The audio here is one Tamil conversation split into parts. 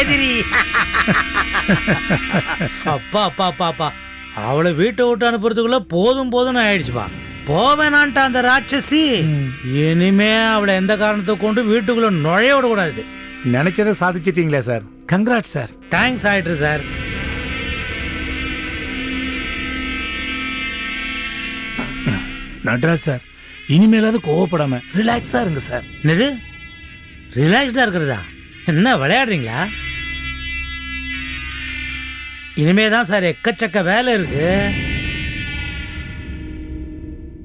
எதிரி. அப்பா அப்பா அப்பா அப்பா. அவளை வீட்டை விட்டு அனுப்புறதுக்குள்ள போதும் போதும்னு ஆயிடுச்சுப்பா. போவேனான்ட்ட அந்த ராட்சசி. இனிமே அவளை எந்த காரணத்தை கொண்டு வீட்டுக்குள்ள நுழைய விடக்கூடாது. நினைச்சதை சாதிச்சிட்டீங்களே சார்? கங்க்ராட் சார் தேங்க்ஸ் ஆயிட்டு சார் நட்ராஜ் சார். இனிமேலாவது கோவப்படாம ரிலாக்ஸா இருங்க சார். என்னது? ரிலாக்ஸ்டா இருக்கிறதா? என்ன விளையாடுறீங்களா? இனிமே தான் சார் எக்கச்சக்க வேலை இருக்கு.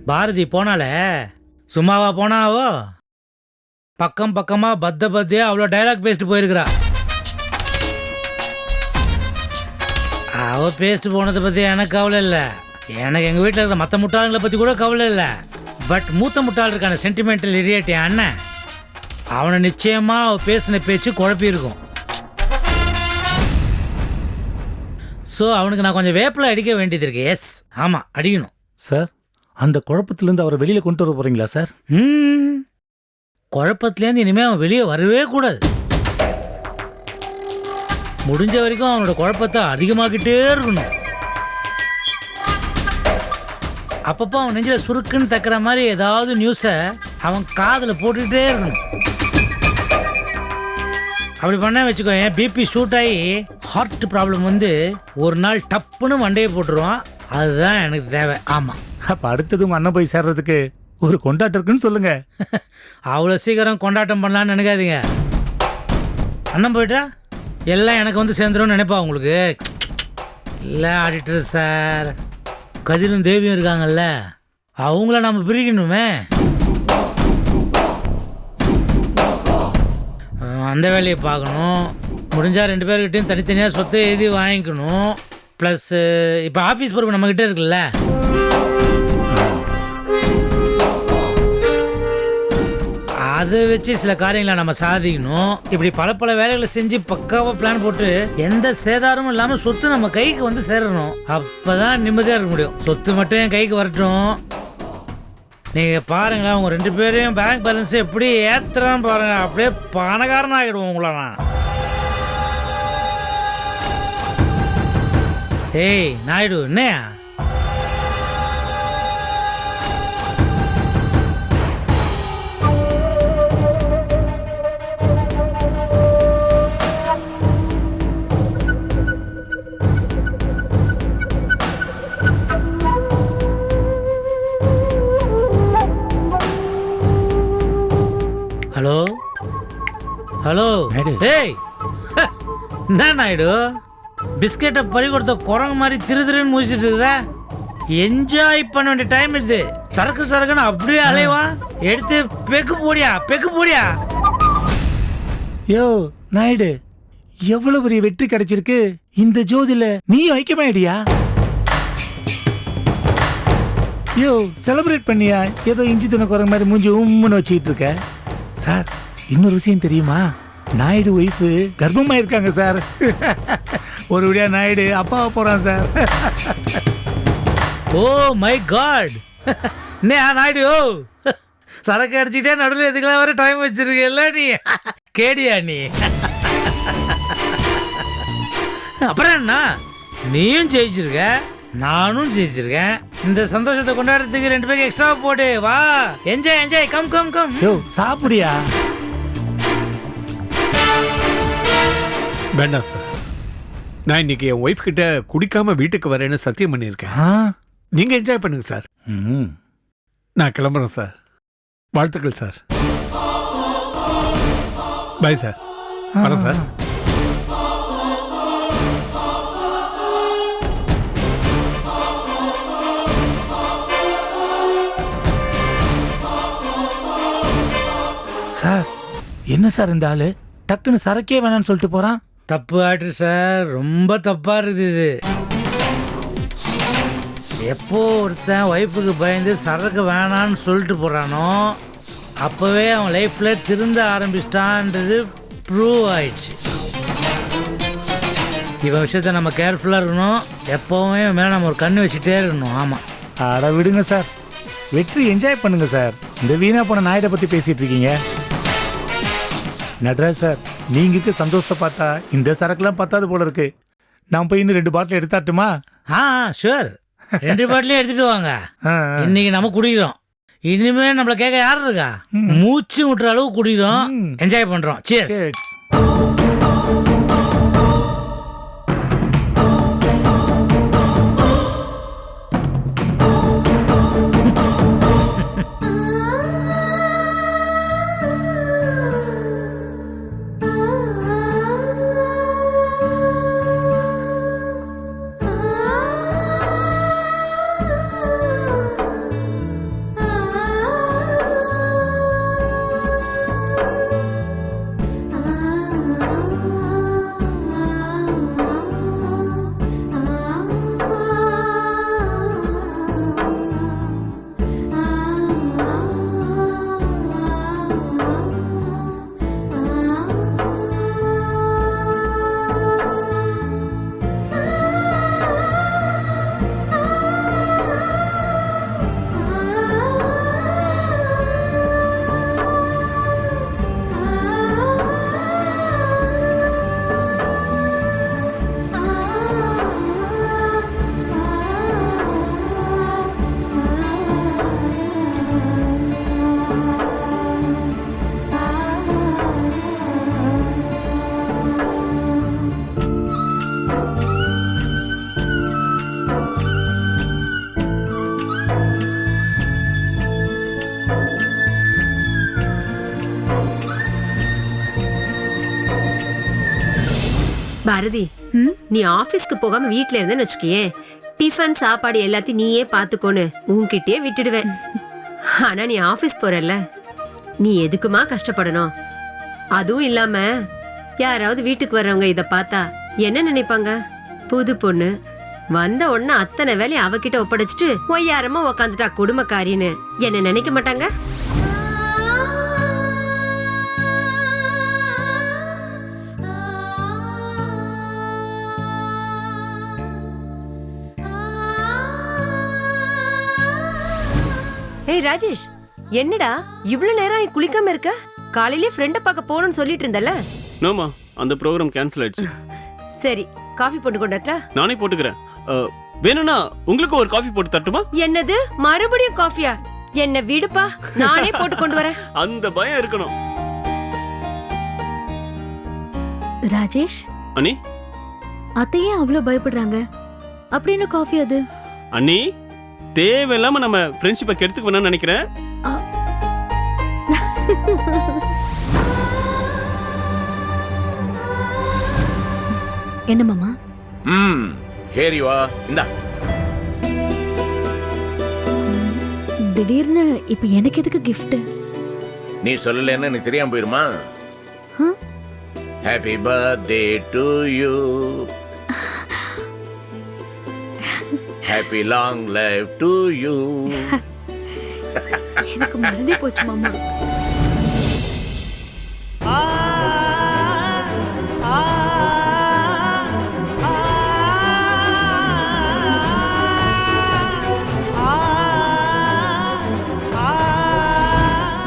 பாரதி போனாலே சும்மாவா போனாவோ? பக்கம் பக்கமா பத்த பத்தியா அவ்வளோ டைலாக் பேசிட்டு போயிருக்கிறா. அவ பேசிட்டு போனதை பத்தி எனக்கு கவலை இல்லை. எனக்கு எங்க வீட்டில் இருக்கிற மற்ற முட்டாளுங்களை பத்தி கூட கவலை இல்லை. பட் மூத்த முட்டாள் இருக்கான சென்டிமெண்டல் இடியட் என் அண்ணன். அவனை நிச்சயமா அவ பேசின பேச்சு குழப்பி ஸோ அவனுக்கு நான் கொஞ்சம் வேப்பில அடிக்க வேண்டியது இருக்கு. எஸ் ஆமாம் அடிக்கணும். சார் அந்த குழப்பத்திலிருந்து அவரை வெளியில கொண்டு வர போறீங்களா சார் ம் குழப்பத்துலேருந்து இனிமேல் அவன் வெளியே வரவே கூடாது. முடிஞ்ச வரைக்கும் அவனோட குழப்பத்தை அதிகமாக்கிட்டே இருக்கணும். அப்பப்போ அவன் நெஞ்சில் சுருக்குன்னு தக்கிற மாதிரி ஏதாவது நியூஸை அவன் காதில் போட்டுக்கிட்டே இருக்கணும். அப்படி பண்ண வச்சுக்கோ என் பிபி ஷூட் ஆகி ஹார்ட் ப்ராப்ளம் வந்து ஒரு நாள் டப்புன்னு மண்டையை போட்டுருவான். அதுதான் எனக்கு தேவை. ஆமாம் அப்ப அடுத்தது உங்க அண்ணன் போய் சேர்றதுக்கு ஒரு கொண்டாட்டம் இருக்குன்னு சொல்லுங்க. அவ்வளோ சீக்கிரம் கொண்டாட்டம் பண்ணலான்னு நினைக்காதீங்க. அண்ணன் போயிட்டா? எல்லாம் எனக்கு வந்து சேர்ந்துரும்னு நினைப்பா உங்களுக்கு. இல்லை ஆடிட்டர் சார் கதிரும் தேவியும் இருக்காங்கல்ல. அவங்கள நம்ம பிரிக்கணுமே. அந்த வேலையை பார்க்கணும். முடிஞ்சால் ரெண்டு பேர்கிட்டையும் தனித்தனியாக சொத்தை எழுதி வாங்கிக்கணும். ப்ளஸ் இப்போ ஆஃபீஸ் பொறுப்பு நம்மக்கிட்ட இருக்குல்ல? அதை வச்சு சில காரியங்களை நம்ம சாதிக்கணும். இப்படி பல பல வேலைகளை செஞ்சு பக்காவாக பிளான் போட்டு எந்த சேதாரமும் இல்லாமல் சொத்து நம்ம கைக்கு வந்து சேரணும். அப்பதான் நிம்மதியாக இருக்க முடியும். சொத்து மட்டும் என் கைக்கு வரட்டும். நீங்க பாருங்களேன் உங்க ரெண்டு பேரையும் பேங்க் பேலன்ஸ் எப்படி ஏத்துறான்னு பாருங்க. அப்படியே பணக்காரன் ஆகிடுவோம் உங்களை நான். ஏய் நாயுடு என்னையா? ஹலோ. ஏய் என்ன நாயுடு? பிஸ்கெட்டை பறி கொடுத்த குரங்கு மாதிரி திரு திருன்னு முடிச்சிட்டு இருக்குதா என்ஜாய் பண்ண வேண்டிய டைம் இது. சரக்கு சரக்குன்னு அப்படியே அலைவான் எடுத்து பெக்கு போடியா? பெக்கு போடியா? யோ நாயுடு. எவ்வளவு பெரிய வெற்றி கிடைச்சிருக்கு. இந்த ஜோதில நீயும் ஐக்கியமாயிடியா யோ செலிப்ரேட் பண்ணியா? ஏதோ இஞ்சி துணை குரங்கு மாதிரி மூஞ்சி உம்முன்னு வச்சுக்கிட்டு இருக்க. சார் இன்னொரு விஷயம் தெரியுமா? நாயுடு ஒய்ஃபு கர்ப்பமா இருக்காங்க சார் ஒரு வழியா நாயுடு அப்பாவை போறான் சார் ஓ மை காட் என்ன நாயுடு? ஓ சரக்கு அடிச்சுட்டே நடுவில் எதுக்கெல்லாம் வர டைம் வச்சிருக்கல நீ? கேடியா நீ? அப்புறம் என்ன? நீயும் ஜெயிச்சிருக்க நானும் ஜெயிச்சிருக்கேன். இந்த சந்தோஷத்தை கொண்டாடுறதுக்கு ரெண்டு பேருக்கு எக்ஸ்ட்ரா போடு வா. Enjoy enjoy come come come yo சாப்பிடியா வேண்டாம் சார் நான் இன்னைக்கு என் ஒய்ஃப் கிட்ட குடிக்காம வீட்டுக்கு வரேன்னு சத்தியம் பண்ணியிருக்கேன். நீங்க என்ஜாய் பண்ணுங்க சார் ம். நான் கிளம்புறேன் சார் வாழ்த்துக்கள் சார் பாய் சார் வரேன் சார் சார் என்ன சார் இந்த ஆளு? டக்குன்னு சரக்கே வேணாம்னு சொல்லிட்டு போறான்? தப்பு ஆட்ரு சார். ரொம்ப தப்பாக இருக்குது இது. எப்போ ஒருத்தன் ஒய்ஃபுக்கு பயந்து சரக்கு வேணான்னு சொல்லிட்டு போகிறானோ அப்போவே அவன் லைஃப்பில் திருந்த ஆரம்பிச்சிட்டான்றது ப்ரூவ் ஆயிடுச்சு. இவன் விஷயத்த நம்ம கேர்ஃபுல்லாக இருக்கணும். எப்போவுமே மேலே நம்ம ஒரு கண் வச்சுட்டே இருக்கணும். ஆமாம் அட விடுங்க சார். வெற்றி என்ஜாய் பண்ணுங்க சார். இந்த வீணா போன நாயுட பற்றி பேசிகிட்டு இருக்கீங்க. நட்ராஜ் சார் நீங்க இருக்க சந்தோஷத்தை பார்த்தா இந்த சரக்குலாம் பத்தாது போல இருக்கு. நான் போய் இன்னும் ரெண்டு பாட்டில் எடுத்தாட்டுமா ஆ ஷூர் ரெண்டு பாட்டிலையும் எடுத்துட்டு வாங்க. இன்னைக்கு நம்ம குடிக்கிறோம். இனிமே நம்மள கேட்க யார் இருக்கா? மூச்சு விட்டுற அளவு குடிக்கிறோம். என்ஜாய் பண்றோம். சியர்ஸ் பாரதி நீ ஆபீஸ்க்கு போகாம வீட்ல இருந்தேன்னு வச்சுக்கியே டிஃபன் சாப்பாடு எல்லாத்தையும் நீயே பாத்துக்கோன்னு உன்கிட்டயே விட்டுடுவேன். ஆனா நீ ஆபீஸ் போறல்ல நீ எதுக்குமா கஷ்டப்படணும்? அதுவும் இல்லாம யாராவது வீட்டுக்கு வர்றவங்க இத பார்த்தா என்ன நினைப்பாங்க? புது பொண்ணு வந்த உடனே அத்தனை வேலையை அவகிட்ட ஒப்படைச்சிட்டு ஒய்யாரமா உக்காந்துட்டா குடும்பக்காரின்னு என்ன நினைக்க மாட்டாங்க? ஏய் ராஜேஷ் என்னடா இவ்ளோ நேரம் குளிக்காம இருக்க? காலையிலே ஃப்ரெண்ட பார்க்க போகணும்னு சொல்லிட்டு இருந்தல நோமா அந்த ப்ரோக்ராம் கேன்சல் ஆயிடுச்சு. சரி காஃபி போட்டு கொண்டாட்டா நானே போட்டுக்கிறேன். வேணும்னா உங்களுக்கு ஒரு காஃபி போட்டு தட்டுமா? என்னது? மறுபடியும் காஃபியா என்ன விடுப்பா நானே போட்டு கொண்டு வரேன். அந்த பயம் இருக்கணும். ராஜேஷ்? அண்ணி? அத்தையே அவ்வளோ பயப்படுறாங்க. அப்படி என்ன காஃபி அது? அண்ணி? தேவையில்லாம நம்ம ஃப்ரெண்ட்ஷிப்பை கெடுத்துக்க வேணாம்னு நினைக்கிறேன். என்ன மாமா? ம் ஹேரி வா இந்தா. திடீர்னு இப்ப எனக்கு எதுக்கு gift? நீ சொல்லலைன்னு எனக்கு தெரியாம போயிருமா? Happy birthday to you happy long life to you எனக்கு மறந்தே போச்சு மாமா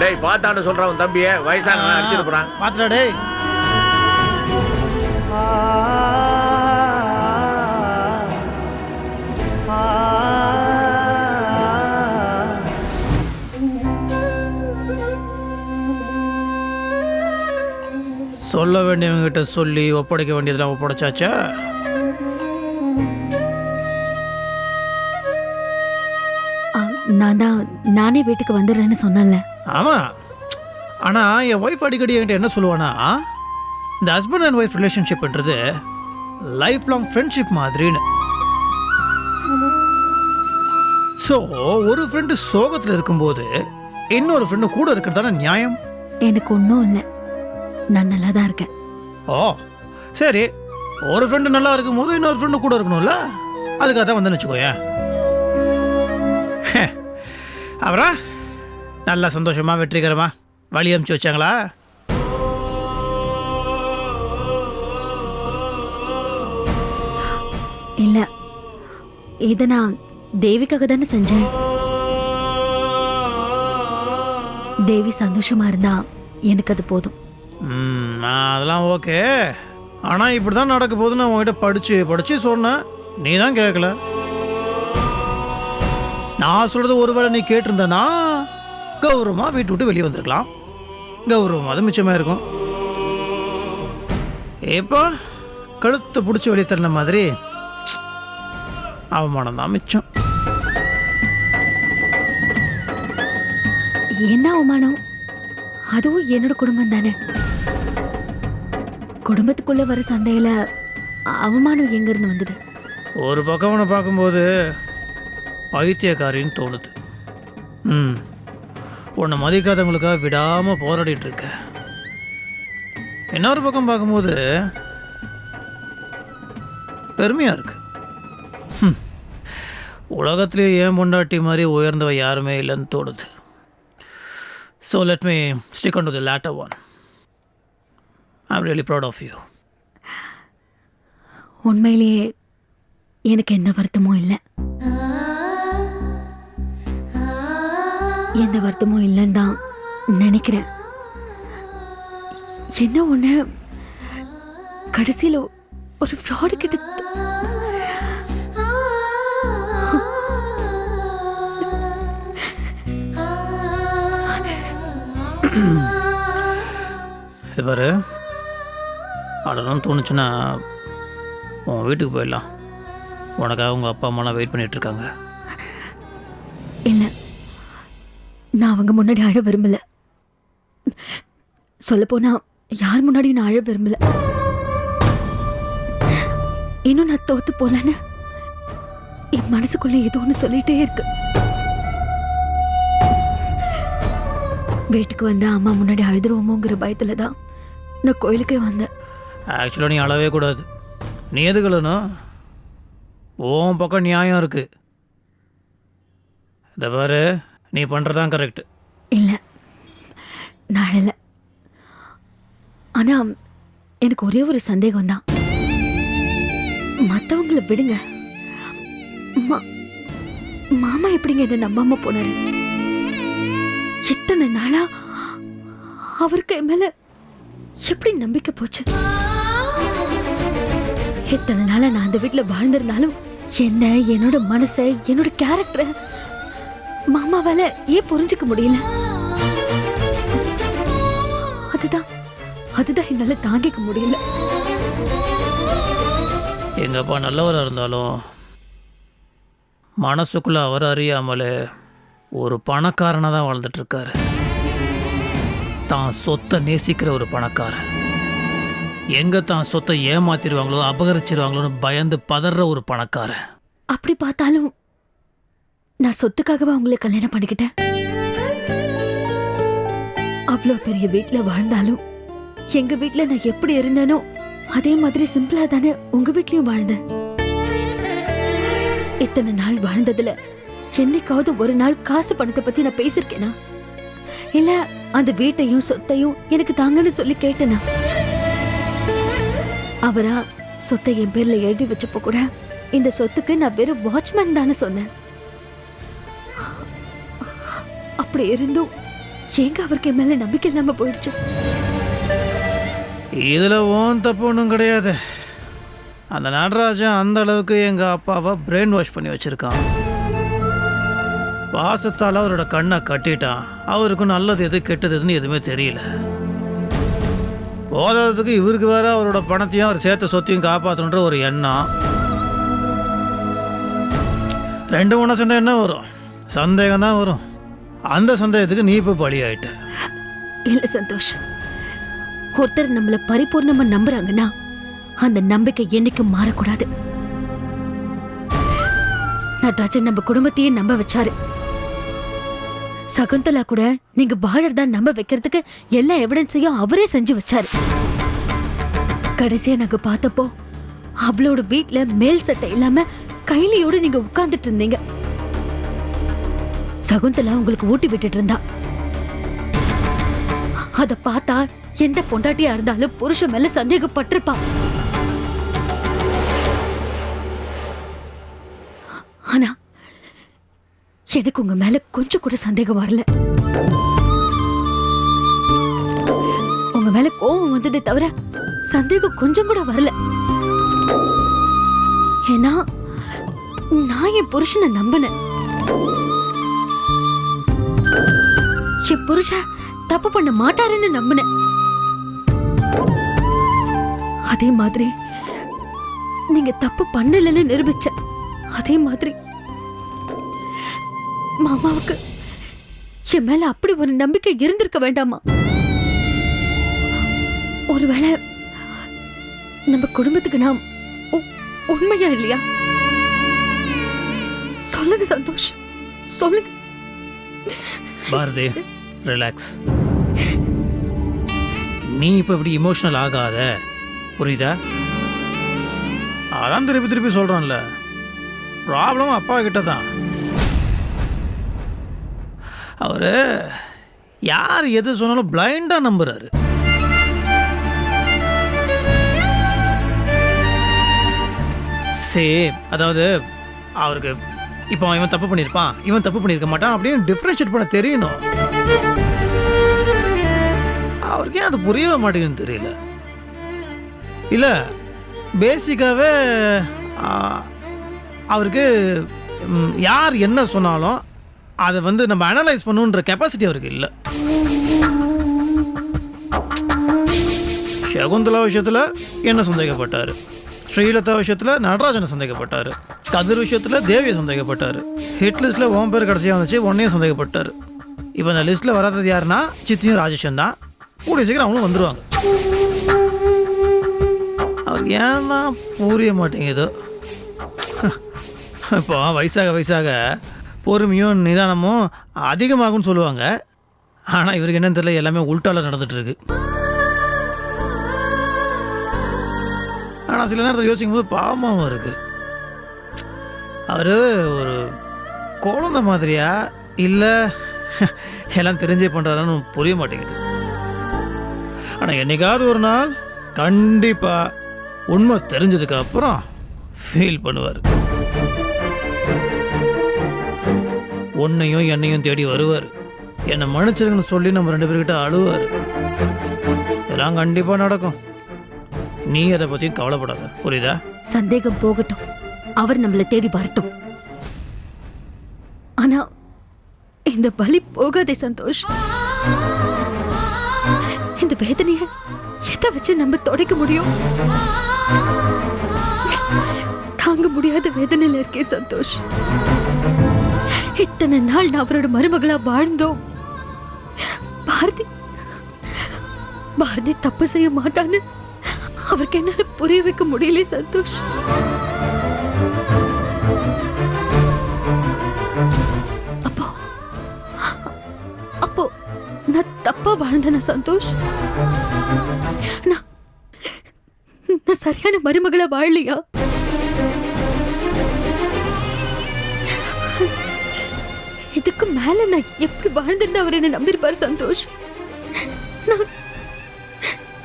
டேய் பார்த்தான்னு சொல்றான் உன் தம்பிய வயசான அடிச்சிட்டு போறான் பாத்துடா டேய் சொல்ல வேண்டியவங்கிட்ட சொல்லி ஒப்படைக்க வேண்டியதெல்லாம் ஒப்படைச்சாச்சா? நான் தான் நானே வீட்டுக்கு வந்துடுறேன்னு சொன்னேன்ல. ஆமாம் ஆனால் என் ஒய்ஃப் அடிக்கடி என்கிட்ட என்ன சொல்லுவானா? இந்த ஹஸ்பண்ட் அண்ட் ஒய்ஃப் ரிலேஷன்ஷிப்ன்றது லைஃப் லாங் ஃப்ரெண்ட்ஷிப் மாதிரின்னு. ஸோ ஒரு ஃப்ரெண்டு சோகத்தில் இருக்கும்போது இன்னொரு ஃப்ரெண்டு கூட இருக்கிறது தானே நியாயம்? எனக்கு ஒன்றும் இல்லை. நான் நல்லா தான் இருக்கேன். ஓ சரி. ஒரு ஃப்ரெண்டு நல்லா இருக்கும்போது இன்னொரு ஃப்ரெண்டு கூட இருக்கணும்ல? அதுக்காக தான் வந்து வச்சுக்கோயேன் அப்புறம் நல்லா சந்தோஷமா வெற்றிகரமா. வழி அமுச்சு வச்சாங்களா? இல்லை இதை நான் தேவிக்காக தானே செஞ்சேன். தேவி சந்தோஷமா இருந்தா எனக்கு அது போதும். அதெல்லாம் ஓகே. ஆனால் இப்படி தான் நடக்க போகுதுன்னு உங்ககிட்ட படித்து படித்து சொன்னேன். நீ தான் கேட்கல நான் சொல்கிறது ஒருவேளை நீ கேட்டிருந்தனா கௌரவமாக வீட்டு விட்டு வெளியே வந்திருக்கலாம். கௌரவமாக அது மிச்சமாக இருக்கும். இப்போ கழுத்தை பிடிச்சி வெளியே தள்ளின மாதிரி. அவமானம் தான் மிச்சம். என்ன அவமானம்? அதுவும் என்னோட குடும்பம் தானே. குடும்பத்துக்குள்ள வர சண்டையில அவமானம் எங்க இருந்து வந்தது? ஒரு பக்கம் அவனை பார்க்கும்போது பைத்தியக்காரின்னு தோணுது. ம். உன்னை மதிக்காதவங்களுக்காக விடாமல் போராடிட்டு இருக்க. இன்னொரு பக்கம் பார்க்கும்போது பெருமையாக இருக்கு. ஹம். ஏன் பொண்டாட்டி மாதிரி உயர்ந்தவ யாருமே இல்லைன்னு தோணுது. So let me stick and to the latter one I am really proud of you உண்மையிலேயே எனக்கு எந்த வருத்தமும் இல்லை. எந்த வருத்தமும் இல்லைன்னு தான் நினைக்கிறேன். என்ன ஒன்று கடைசியில் ஒரு ஃப்ராடு கிட்ட பாரு அடலாம் தோணுச்சுன்னா உன் வீட்டுக்கு போயிடலாம். உனக்காக உங்கள் அப்பா அம்மாலாம் வெயிட் பண்ணிட்டு இருக்காங்க. இல்லை. நான் அவங்க முன்னாடி அழ விரும்பல. சொல்லப்போனால் யார் முன்னாடியும் நான் அழ விரும்பல. இன்னும் நான் தோத்து போலன்னு என் மனசுக்குள்ள ஏதோ ஒன்று சொல்லிட்டே இருக்கு. வீட்டுக்கு வந்த அம்மா முன்னாடி அழுதுருவோமோங்கிற பயத்துல தான் நான் கோயிலுக்கே வந்தேன். ஆக்சுவலாக நீ அழவே கூடாது. நீ எதுக்கலனும் உன் பக்கம் நியாயம் இருக்கு. இதை பாரு நீ பண்ணுறதான் கரெக்ட் இல்லை. நான் இல்லை ஆனால் எனக்கு ஒரே ஒரு சந்தேகம் தான் மற்றவங்கள விடுங்க. மா- மாமா எப்படிங்க என்ன நம்பாம போனாரு? இத்தனை நாளா அவருக்கு மேலே மேல எப்படி நம்பிக்கை போச்சு? இத்தனை நாளாக நான் அந்த வீட்டில் வாழ்ந்திருந்தாலும் என்ன என்னோட மனசை என்னோட கேரக்டரை மாமாவால ஏன் புரிஞ்சுக்க முடியல? அதுதான் அதுதான் என்னால் தாங்கிக்க முடியல. எங்கள் அப்பா நல்லவராக இருந்தாலும் மனசுக்குள்ளே அவர் அறியாமலே ஒரு பணக்காரனாக தான் வாழ்ந்துட்டு இருக்காரு. தான் சொத்தை நேசிக்கிற ஒரு பணக்காரன். எங்கே தான் சொத்தை ஏமாத்திடுவாங்களோ அபகரிச்சிருவாங்களோன்னு பயந்து பதற ஒரு பணக்காரன். அப்படி பார்த்தாலும் நான் சொத்துக்காகவா உங்களை கல்யாணம் பண்ணிக்கிட்டேன்? அவ்வளோ பெரிய வீட்ல வாழ்ந்தாலும் எங்க வீட்ல நான் எப்படி இருந்தேனோ அதே மாதிரி சிம்பிளா தானே உங்க வீட்லயும் வாழ்ந்தேன். இத்தனை நாள் வாழ்ந்ததுல என்னைக்காவது ஒரு நாள் காசு பணத்தை பத்தி நான் பேசிருக்கேனா இல்ல அந்த வீட்டையும் சொத்தையும் எனக்கு தாங்கன்னு சொல்லி கேட்டேனா? அவரா சொத்தை என் பேர்ல எழுதி வச்சப்போ கூட இந்த சொத்துக்கு நான் வெறும் வாட்ச்மேன் தானே சொன்னேன். அப்படி இருந்தும் எங்க அவருக்கு மேல நம்பிக்கை இல்லாம போயிடுச்சு? இதுல ஓன் தப்பு ஒன்றும் கிடையாது. அந்த நடராஜன் அந்த அளவுக்கு எங்கள் அப்பாவை பிரெயின் வாஷ் பண்ணி வச்சுருக்கான். பாசத்தால் அவரோட கண்ணை கட்டிட்டான். அவருக்கும் நல்லது எது கெட்டது எதுன்னு எதுவுமே தெரியல. போதாததுக்கு இவருக்கு வேற அவரோட பணத்தையும் அவர் சேர்த்த சொத்தையும் காப்பாற்றணுன்ற ஒரு எண்ணம். ரெண்டு மூணு சண்டை என்ன வரும்? சந்தேகம் தான் வரும். அந்த சந்தேகத்துக்கு நீ இப்போ வழியாகிட்ட இல்லை சந்தோஷ். ஒருத்தர் நம்மளை பரிபூர்ணமா நம்புறாங்கன்னா அந்த நம்பிக்கை என்னைக்கும் மாறக்கூடாது. நடராஜன் நம்ம குடும்பத்தையே நம்ப வச்சாரு. சகுந்தலா கூட நீங்க வாழறதா நம்ப வைக்கிறதுக்கு எல்லா எவிடன்ஸையும் அவரே செஞ்சு வச்சாரு. கடைசியா நாங்க பார்த்தப்போ அவளோட வீட்டுல மேல் சட்டை இல்லாம கைலியோட நீங்க உட்கார்ந்துட்டு இருந்தீங்க. சகுந்தலா உங்களுக்கு ஊட்டி விட்டுட்டு இருந்தா. அத பார்த்தா எந்த பொண்டாட்டியா இருந்தாலும் புருஷன் மேல சந்தேகப்பட்டிருப்பா. ஆனா எனக்கு உங்க மேல கொஞ்சம் கூட சந்தேகம் வரல? உங்க மேல கோபம் வந்ததே தவிர சந்தேகம் கொஞ்சம் கூட வரல. ஏன்னா நான் என் புருஷனை நம்பினேன். என் புருஷன் தப்பு பண்ண மாட்டாருன்னு நம்பினேன். அதே மாதிரி நீங்க தப்பு பண்ணலன்னு நிரூபிச்ச அதே மாதிரி மாமாவுக்கு என் மேல அப்படி ஒரு நம்பிக்கை இருந்திருக்க வேண்டாமா? ஒருவேளை நம்ம குடும்பத்துக்கு நாம் உண்மையா இல்லையா? சொல்லுங்க சந்தோஷ். சொல்லுங்க. பாரதி ரிலாக்ஸ் நீ இப்போ இப்படி இமோஷனல் ஆகாத. புரியுதா? அதான் திருப்பி திருப்பி சொல்றான்ல. ப்ராப்ளம் அப்பா கிட்ட தான் அவர் யார் எது சொன்னாலும் பிளைண்டாக நம்புகிறாரு சரி அதாவது அவருக்கு இப்போ இவன் தப்பு பண்ணியிருப்பான் இவன் தப்பு பண்ணியிருக்க மாட்டான் அப்படின்னு டிஃப்ரென்ஷியேட் பண்ண தெரியணும். அவருக்கு ஏன் அது புரியவே மாட்டேங்குதுன்னு தெரியல. இல்லை பேசிக்காகவே அவருக்கு யார் என்ன சொன்னாலும் அதை வந்து நம்ம அனலைஸ் பண்ணுன்ற கெப்பாசிட்டி அவருக்கு இல்லை. சகுந்தலா விஷயத்தில் என்ன சந்தேகப்பட்டார்? ஸ்ரீலதா விஷயத்தில் நடராஜனை சந்தேகப்பட்டார். கதிர் விஷயத்தில் தேவியை சந்தேகப்பட்டார். ஹிட் லிஸ்ட்டில் ஓம் பேர் கடைசியாக வந்துச்சு ஒன்னையும் சந்தேகப்பட்டார். இப்போ இந்த லிஸ்ட்டில் வராதது யாருன்னா சித்தியும் ராஜேஷன் தான். கூடிய சீக்கிரம் அவங்களும் வந்துடுவாங்க அவர் ஏன்னா புரிய மாட்டேங்குது. இப்போ வயசாக வயசாக பொறுமையும் நிதானமும் அதிகமாகும்னு சொல்லுவாங்க. ஆனால் இவருக்கு என்னன்னு தெரியல எல்லாமே உள்டால நடந்துட்டு இருக்கு ஆனால் சில நேரத்தில் யோசிக்கும் போது பாவமாகவும் இருக்கு. அவர் ஒரு குழந்தை மாதிரியா? இல்லை எல்லாம் தெரிஞ்சே பண்ணுறாருன்னு புரிய மாட்டேங்குது. ஆனால் என்னைக்காவது ஒரு நாள் கண்டிப்பாக உண்மை தெரிஞ்சதுக்கு அப்புறம் ஃபீல் பண்ணுவார். உன்னையும் என்னையும் தேடி வருவார். என்னை மன்னிச்சிருங்கன்னு சொல்லி நம்ம ரெண்டு பேர்கிட்ட அழுவார். இதெல்லாம் கண்டிப்பாக நடக்கும். நீ அதை பற்றியும் கவலைப்படாத. புரியுதா? சந்தேகம் போகட்டும். அவர் நம்மளை தேடி வரட்டும். ஆனா இந்த வலி போகாதே சந்தோஷ். இந்த வேதனைய எதை வச்சு நம்ம தொடைக்க முடியும்? தாங்க முடியாத வேதனையில இருக்கேன் சந்தோஷ். இத்தனை நாள் நான் அவரோட மருமகளா வாழ்ந்தோம். பாரதி பாரதி தப்பு செய்ய மாட்டான்னு அவருக்கு என்னால புரிய வைக்க முடியல சந்தோஷ். அப்போ அப்போ நான் தப்பா வாழ்ந்தேன சந்தோஷ்? நான் நான் சரியான மருமகளை வாழலையா? இதுக்கு மேல நான் எப்படி வாழ்ந்திருந்தா அவர் என்ன நம்பியிருப்பார் சந்தோஷ்? நான்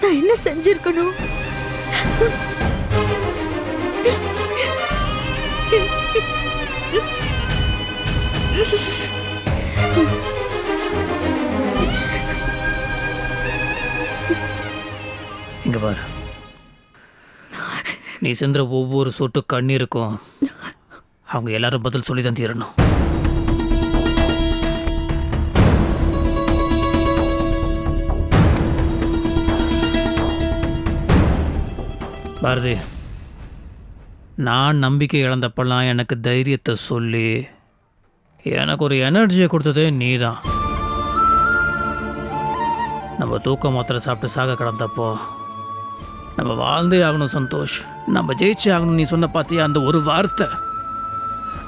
நான் என்ன செஞ்சிருக்கணும்? இங்க பாரு. நீ சென்ற ஒவ்வொரு சொட்டு கண்ணீருக்கும் அவங்க எல்லாரும் பதில் சொல்லி தான் தீரணும். பாரதி நான் நம்பிக்கை இழந்தப்பெல்லாம் எனக்கு தைரியத்தை சொல்லி எனக்கு ஒரு எனர்ஜியை கொடுத்ததே நீ தான் நம்ம தூக்க மாத்திரை சாப்பிட்டு சாக கிடந்தப்போ நம்ம வாழ்ந்தே ஆகணும் சந்தோஷ். நம்ம ஜெயிச்சே ஆகணும் நீ சொன்ன பார்த்தியா அந்த ஒரு வார்த்தை?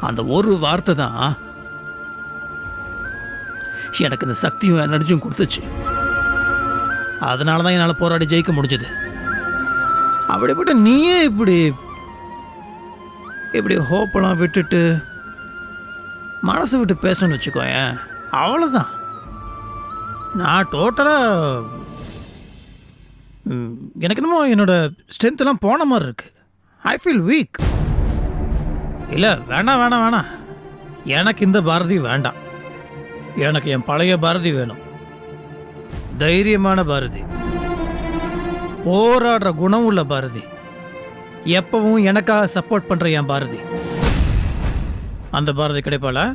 அந்த ஒரு வார்த்தை தான் எனக்கு இந்த சக்தியும் எனர்ஜியும் கொடுத்துச்சு. அதனால தான் என்னால் போராடி ஜெயிக்க முடிஞ்சது. அப்படிப்பட்ட நீயே இப்படி இப்படி ஹோப்பெல்லாம் விட்டுட்டு மனசை விட்டு பேசணும்னு வச்சுக்கோயேன் அவ்வளோதான் நான் டோட்டலாக எனக்கு என்னமோ என்னோட ஸ்ட்ரென்த்தெல்லாம் எல்லாம் போன மாதிரி இருக்கு. ஐ ஃபீல் வீக் இல்லை வேணாம் வேணாம் வேணாம். எனக்கு இந்த பாரதி வேண்டாம். எனக்கு என் பழைய பாரதி வேணும். தைரியமான பாரதி. போராடுற குணம் உள்ள பாரதி. எப்பவும் எனக்காக சப்போர்ட் பண்ணுற என் பாரதி. அந்த பாரதி கிடைப்பாளா?